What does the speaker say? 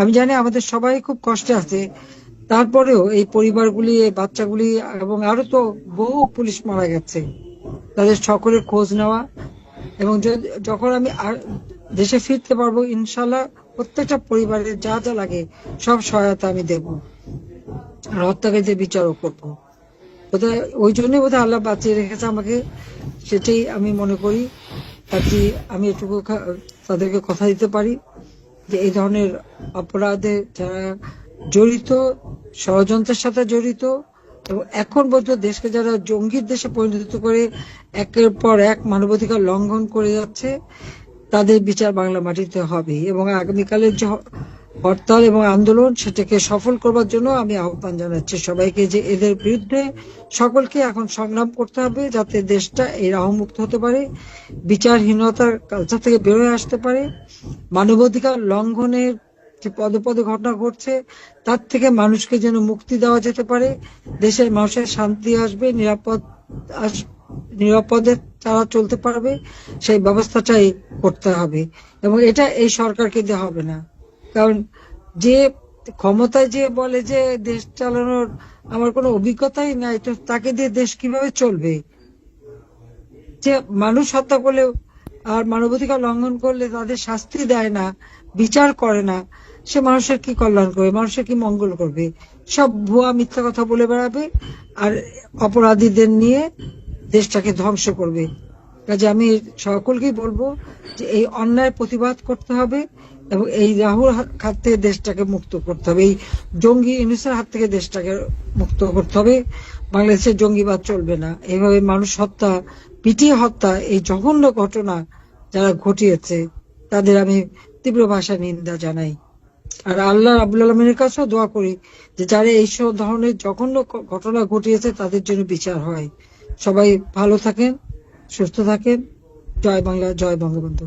আমি জানি আমাদের সবাই খুব কষ্টে আছে। তারপরেও এই পরিবারগুলি বাচ্চাগুলি এবং আরও তো বহু পুলিশ মারা গেছে। তাদের সকলের খোঁজ নেওয়া এবং যখন আমি দেশে ফিরতে পারব ইনশাল্লাহ প্রত্যেকটা পরিবারের যা যা লাগে সব সহায়তা আমি দেব। আর হত্যাকারীদের বিচারও করব। বোধহয় ওই জন্যই বোধহয় আল্লাহ বাঁচিয়ে রেখেছে আমাকে। সেটাই আমি মনে করি। তাকে আমি এটুকু তাদেরকে কথা দিতে পারি। যে এই ধরনের অপরাধে যারা জড়িত, ষড়যন্ত্রের সাথে জড়িত, এবং এখন পর্যন্ত দেশকে যারা জঙ্গির দেশে পরিণত করে একের পর এক মানবাধিকার লঙ্ঘন করে যাচ্ছে, তাদের বিচার বাংলা মাটিতে হবে এবং আগামীকালের যে হরতাল এবং আন্দোলন সেটাকে সফল করবার জন্য আমি আহ্বান জানাচ্ছি সবাইকে যে এদের বিরুদ্ধে সকলকে এখন সংগ্রাম করতে হবে যাতে দেশটা এই রাহমুক্ত হতে পারে, বিচারহীনতার কালচার থেকে বেরোয় আসতে পারে, মানবাধিকার লঙ্ঘনের যে পদে পদে ঘটনা ঘটছে, তার থেকে মানুষকে যেন মুক্তি দেওয়া যেতে পারে, দেশের মানুষের শান্তি আসবে, নিরাপদ আস, নিরাপদে তারা চলতে পারবে, সেই ব্যবস্থাটাই করতে হবে এবং এটা এই সরকারকে দিয়ে হবে না। কারণ যে ক্ষমতায় যে বলে যে দেশ চালানোর আমার কোনো অভিজ্ঞতাই নাই, তো তাকে দিয়ে দেশ কীভাবে চলবে? যে মানুষ হত্যা করলে আর মানবাধিকার লঙ্ঘন করলে তাদের শাস্তি দেয় না, বিচার করে না, সে মানুষের কি কল্যাণ করবে? মানুষের কি মঙ্গল করবে? সব ভুয়া মিথ্যা কথা বলে বেড়াবে আর অপরাধীদের নিয়ে দেশটাকে ধ্বংস করবে। কাজে আমি সকলকেই বলব যে এই অন্যায় প্রতিবাদ করতে হবে এবং এই রাহুল হাত থেকে দেশটাকে মুক্ত করতে হবে। এই জঙ্গি ইউনিসের হাত থেকে দেশটাকে মুক্ত করতে হবে। বাংলাদেশের জঙ্গিবাদ চলবে না। এইভাবে মানুষ হত্যা, পিটিয়ে হত্যা, এই জঘন্য ঘটনা যারা ঘটিয়েছে, তাদের আমি তীব্র ভাষায় নিন্দা জানাই। আর আল্লাহ আবুল আলমিনের কাছেও দোয়া করি যে যারা এইসব ধরনের জঘন্য ঘটনা ঘটিয়েছে, তাদের জন্য বিচার হয়। সবাই ভালো থাকেন। সুস্থ থাকেন। জয় বাংলা জয় বঙ্গবন্ধু।